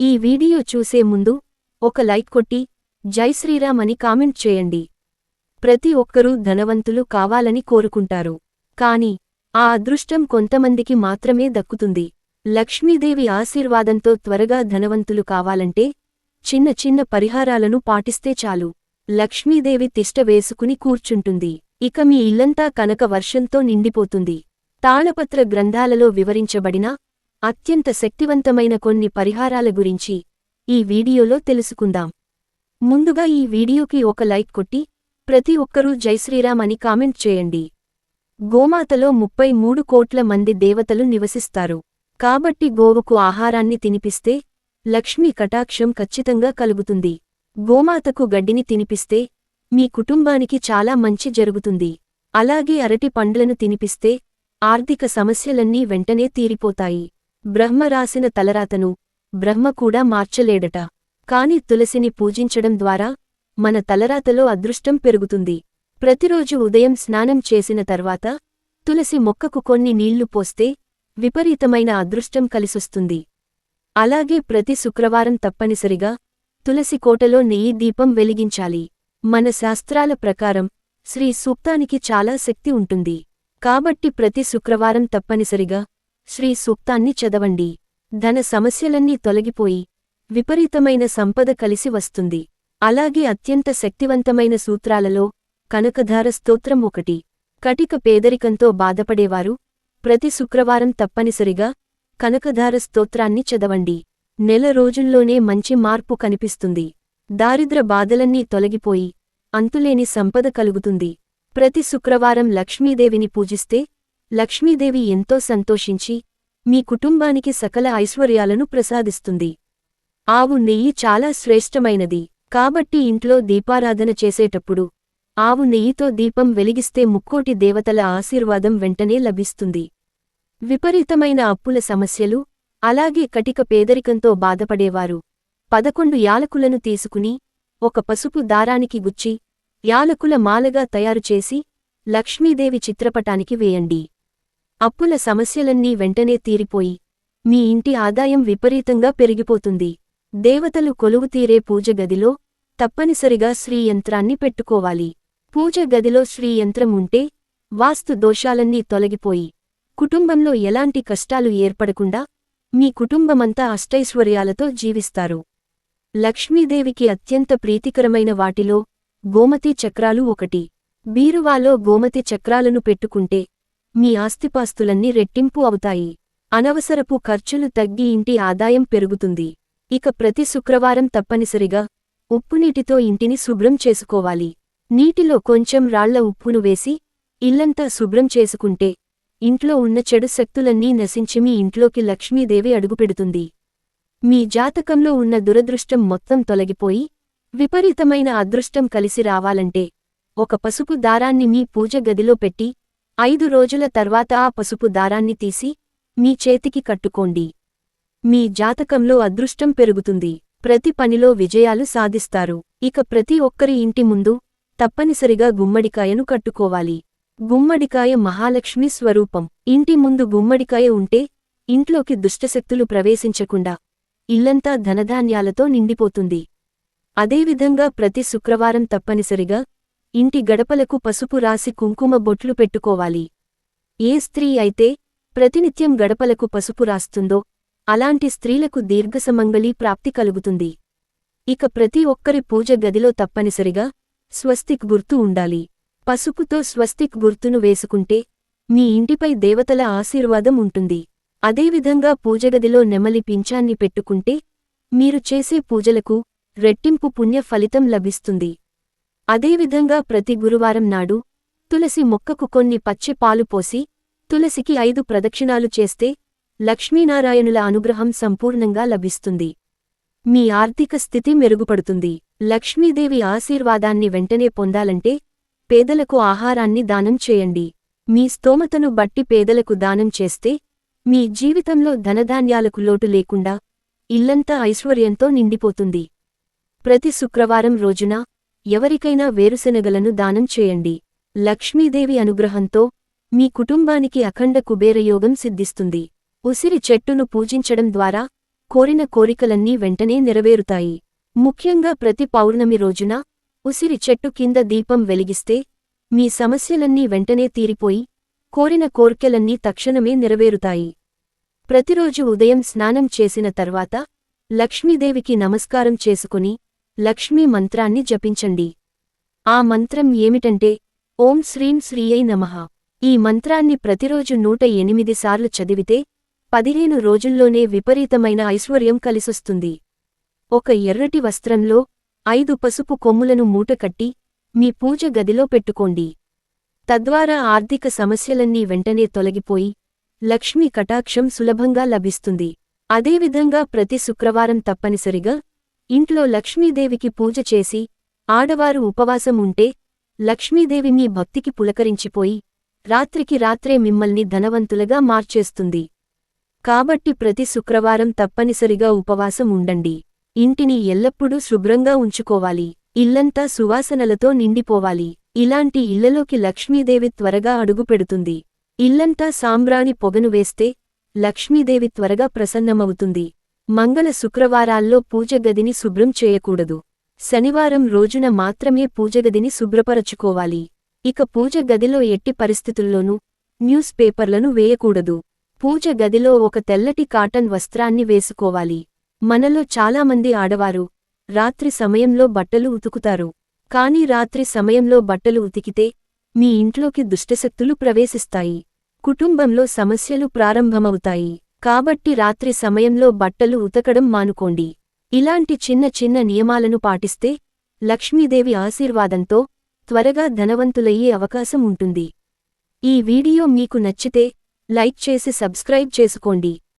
ఈ వీడియో చూసే ముందు ఒక లైక్ కొట్టి జై శ్రీరామ్ అని కామెంట్ చేయండి. ప్రతి ఒక్కరూ ధనవంతులు కావాలని కోరుకుంటారు. కాని ఆ అదృష్టం కొంతమందికి మాత్రమే దక్కుతుంది. లక్ష్మీదేవి ఆశీర్వాదంతో త్వరగా ధనవంతులు కావాలంటే చిన్న చిన్న పరిహారాలను పాటిస్తే చాలు. లక్ష్మీదేవి తిష్ట వేసుకుని కూర్చుంటుంది. ఇక మీ ఇల్లంతా కనక వర్షంతో నిండిపోతుంది. తాళపత్ర గ్రంథాలలో వివరించబడిన అత్యంత శక్తివంతమైన కొన్ని పరిహారాల గురించి ఈ వీడియోలో తెలుసుకుందాం. ముందుగా ఈ వీడియోకి ఒక లైక్ కొట్టి ప్రతి ఒక్కరూ జైశ్రీరామ్ అని కామెంట్ చేయండి. గోమాతలో ముప్పై మూడు కోట్ల మంది దేవతలు నివసిస్తారు. కాబట్టి గోవుకు ఆహారాన్ని తినిపిస్తే లక్ష్మీ కటాక్షం ఖచ్చితంగా కలుగుతుంది. గోమాతకు గడ్డిని తినిపిస్తే మీ కుటుంబానికి చాలా మంచి జరుగుతుంది. అలాగే అరటి పండ్లను తినిపిస్తే ఆర్థిక సమస్యలన్నీ వెంటనే తీరిపోతాయి. బ్రహ్మ రాసిన తలరాతను బ్రహ్మ కూడా మార్చలేడట. కాని తులసిని పూజించడం ద్వారా మన తలరాతలో అదృష్టం పెరుగుతుంది. ప్రతిరోజు ఉదయం స్నానం చేసిన తర్వాత తులసి మొక్కకు కొన్ని నీళ్ళు పోస్తే విపరీతమైన అదృష్టం కలిసొస్తుంది. అలాగే ప్రతి శుక్రవారం తప్పనిసరిగా తులసి కోటలో నెయ్యి దీపం వెలిగించాలి. మన శాస్త్రాల ప్రకారం శ్రీ సూక్తానికి చాలా శక్తి ఉంటుంది. కాబట్టి ప్రతి శుక్రవారం తప్పనిసరిగా శ్రీ సూక్తాన్ని చదవండి. ధన సమస్యలన్నీ తొలగిపోయి విపరీతమైన సంపద కలిసి వస్తుంది. అలాగే అత్యంత శక్తివంతమైన సూత్రాలలో కనకధార స్తోత్రం ఒకటి. కటిక పేదరికంతో బాధపడేవారు ప్రతి శుక్రవారం తప్పనిసరిగా కనకధార స్తోత్రాన్ని చదవండి. నెల రోజుల్లోనే మంచి మార్పు కనిపిస్తుంది. దారిద్ర బాధలన్నీ తొలగిపోయి అంతులేని సంపద కలుగుతుంది. ప్రతి శుక్రవారం లక్ష్మీదేవిని పూజిస్తే లక్ష్మీదేవి ఎంతో సంతోషించి మీ కుటుంబానికి సకల ఐశ్వర్యాలను ప్రసాదిస్తుంది. ఆవు నెయ్యి చాలా శ్రేష్టమైనది. కాబట్టి ఇంట్లో దీపారాధన చేసేటప్పుడు ఆవు నెయ్యితో దీపం వెలిగిస్తే ముక్కోటి దేవతల ఆశీర్వాదం వెంటనే లభిస్తుంది. విపరీతమైన అప్పుల సమస్యలు అలాగే కటిక పేదరికంతో బాధపడేవారు. పదకొండు యాలకులను తీసుకుని ఒక పసుపు దారానికి గుచ్చి యాలకుల మాలగా తయారుచేసి లక్ష్మీదేవి చిత్రపటానికి వేయండి. అప్పుల సమస్యలన్నీ వెంటనే తీరిపోయి మీ ఇంటి ఆదాయం విపరీతంగా పెరిగిపోతుంది. దేవతలు కొలువుతీరే పూజ గదిలో తప్పనిసరిగా శ్రీయంత్రాన్ని పెట్టుకోవాలి. పూజ గదిలో ఉంటే వాస్తు దోషాలన్నీ తొలగిపోయి కుటుంబంలో ఎలాంటి కష్టాలు ఏర్పడకుండా మీ కుటుంబమంతా అష్టైశ్వర్యాలతో జీవిస్తారు. లక్ష్మీదేవికి అత్యంత ప్రీతికరమైన వాటిలో గోమతి చక్రాలు ఒకటి. బీరువాలో గోమతి చక్రాలను పెట్టుకుంటే మీ ఆస్తిపాస్తులన్నీ రెట్టింపు అవుతాయి. అనవసరపు ఖర్చులు తగ్గి ఇంటి ఆదాయం పెరుగుతుంది. ఇక ప్రతి శుక్రవారం తప్పనిసరిగా ఉప్పునీటితో ఇంటిని శుభ్రం చేసుకోవాలి. నీటిలో కొంచెం రాళ్ళ ఉప్పును వేసి ఇల్లంతా శుభ్రం చేసుకుంటే ఇంట్లో ఉన్న చెడు శక్తులన్నీ నశించి మీ ఇంట్లోకి లక్ష్మీదేవి అడుగుపెడుతుంది. మీ జాతకంలో ఉన్న దురదృష్టం మొత్తం తొలగిపోయి విపరీతమైన అదృష్టం కలిసి రావాలంటే ఒక పసుపు దారాన్ని మీ పూజ గదిలో పెట్టి ఐదు రోజుల తర్వాత ఆ పసుపు దారాన్ని తీసి మీ చేతికి కట్టుకోండి. మీ జాతకంలో అదృష్టం పెరుగుతుంది. ప్రతి పనిలో విజయాలు సాధిస్తారు. ఇక ప్రతి ఒక్కరి ఇంటి ముందు తప్పనిసరిగా గుమ్మడికాయను కట్టుకోవాలి. గుమ్మడికాయ మహాలక్ష్మి స్వరూపం. ఇంటి ముందు గుమ్మడికాయ ఉంటే ఇంట్లోకి దుష్టశక్తులు ప్రవేశించకుండా ఇల్లంతా ధనధాన్యాలతో నిండిపోతుంది. అదేవిధంగా ప్రతి శుక్రవారం తప్పనిసరిగా ఇంటి గడపలకు పసుపు రాసి కుంకుమ బొట్లు పెట్టుకోవాలి. ఏ స్త్రీ అయితే ప్రతినిత్యం గడపలకు పసుపు రాస్తుందో అలాంటి స్త్రీలకు దీర్ఘసమంగళీ ప్రాప్తి కలుగుతుంది. ఇక ప్రతి ఒక్కరి పూజ గదిలో తప్పనిసరిగా స్వస్తిక్ గుర్తు ఉండాలి. పసుపుతో స్వస్తిక్ గుర్తును వేసుకుంటే మీ ఇంటిపై దేవతల ఆశీర్వాదం ఉంటుంది. అదేవిధంగా పూజగదిలో నెమలి పింఛాన్ని పెట్టుకుంటే మీరు చేసే పూజలకు రెట్టింపు పుణ్య ఫలితం లభిస్తుంది. అదేవిధంగా ప్రతి గురువారం నాడు తులసి మొక్కకు కొన్ని పచ్చి పాలు పోసి తులసికి ఐదు ప్రదక్షిణాలు చేస్తే లక్ష్మీనారాయణుల అనుగ్రహం సంపూర్ణంగా లభిస్తుంది. మీ ఆర్థిక స్థితి మెరుగుపడుతుంది. లక్ష్మీదేవి ఆశీర్వాదాన్ని వెంటనే పొందాలంటే పేదలకు ఆహారాన్ని దానం చేయండి. మీ స్తోమతను బట్టి పేదలకు దానం చేస్తే మీ జీవితంలో ధనధాన్యాలకు లోటు లేకుండా ఇల్లంతా ఐశ్వర్యంతో నిండిపోతుంది. ప్రతి శుక్రవారం రోజున ఎవరికైనా వేరుశెనగలను దానం చేయండి. లక్ష్మీదేవి అనుగ్రహంతో మీ కుటుంబానికి అఖండ కుబేరయోగం సిద్ధిస్తుంది. ఉసిరి చెట్టును పూజించడం ద్వారా కోరిన కోరికలన్నీ వెంటనే నెరవేరుతాయి. ముఖ్యంగా ప్రతి పౌర్ణమి రోజున ఉసిరి చెట్టు కింద దీపం వెలిగిస్తే మీ సమస్యలన్నీ వెంటనే తీరిపోయి కోరిన కోర్కెలన్నీ తక్షణమే నెరవేరుతాయి. ప్రతిరోజు ఉదయం స్నానం చేసిన తర్వాత లక్ష్మీదేవికి నమస్కారం చేసుకుని లక్ష్మీ మంత్రాన్ని జపించండి. ఆ మంత్రం ఏమిటంటే ఓం శ్రీం శ్రీయై నమః. ఈ మంత్రాన్ని ప్రతిరోజు నూట ఎనిమిది సార్లు చదివితే పదిహేను రోజుల్లోనే విపరీతమైన ఐశ్వర్యం కలిసొస్తుంది. ఒక ఎర్రటి వస్త్రంలో ఐదు పసుపు కొమ్ములను మూటకట్టి మీ పూజ గదిలో పెట్టుకోండి. తద్వారా ఆర్థిక సమస్యలన్నీ వెంటనే తొలగిపోయి లక్ష్మీ కటాక్షం సులభంగా లభిస్తుంది. అదేవిధంగా ప్రతి శుక్రవారం తప్పనిసరిగా ఇంట్లో లక్ష్మీదేవికి పూజ చేసి ఆడవారు ఉపవాసం ఉంటే లక్ష్మీదేవి మీ భక్తికి పులకరించిపోయి రాత్రికి రాత్రే మిమ్మల్ని ధనవంతులుగా మార్చేస్తుంది. కాబట్టి ప్రతి శుక్రవారం తప్పనిసరిగా ఉపవాసం ఉండండి. ఇంటిని ఎల్లప్పుడూ శుభ్రంగా ఉంచుకోవాలి. ఇల్లంతా సువాసనలతో నిండిపోవాలి. ఇలాంటి ఇళ్ళలోకి లక్ష్మీదేవి త్వరగా అడుగుపెడుతుంది. ఇల్లంతా సాంబ్రాణి పొగను వేస్తే లక్ష్మీదేవి త్వరగా ప్రసన్నమవుతుంది. మంగళ శుక్రవారాల్లో పూజగదిని శుభ్రం చేయకూడదు. శనివారం రోజున మాత్రమే పూజగదిని శుభ్రపరచుకోవాలి. ఇక పూజ గదిలో ఎట్టి పరిస్థితుల్లోనూ న్యూస్ పేపర్లను వేయకూడదు. పూజ గదిలో ఒక తెల్లటి కాటన్ వస్త్రాన్ని వేసుకోవాలి. మనలో చాలామంది ఆడవారు రాత్రి సమయంలో బట్టలు ఉతుకుతారు. కాని రాత్రి సమయంలో బట్టలు ఉతికితే మీ ఇంట్లోకి దుష్టశక్తులు ప్రవేశిస్తాయి. కుటుంబంలో సమస్యలు ప్రారంభమవుతాయి. కాబట్టి రాత్రి సమయంలో బట్టలు ఉతకడం మానుకోండి. ఇలాంటి చిన్న చిన్న నియమాలను పాటిస్తే లక్ష్మీదేవి ఆశీర్వాదంతో త్వరగా ధనవంతులయ్యే అవకాశం ఉంటుంది. ఈ వీడియో మీకు నచ్చితే లైక్ చేసి సబ్స్క్రైబ్ చేసుకోండి.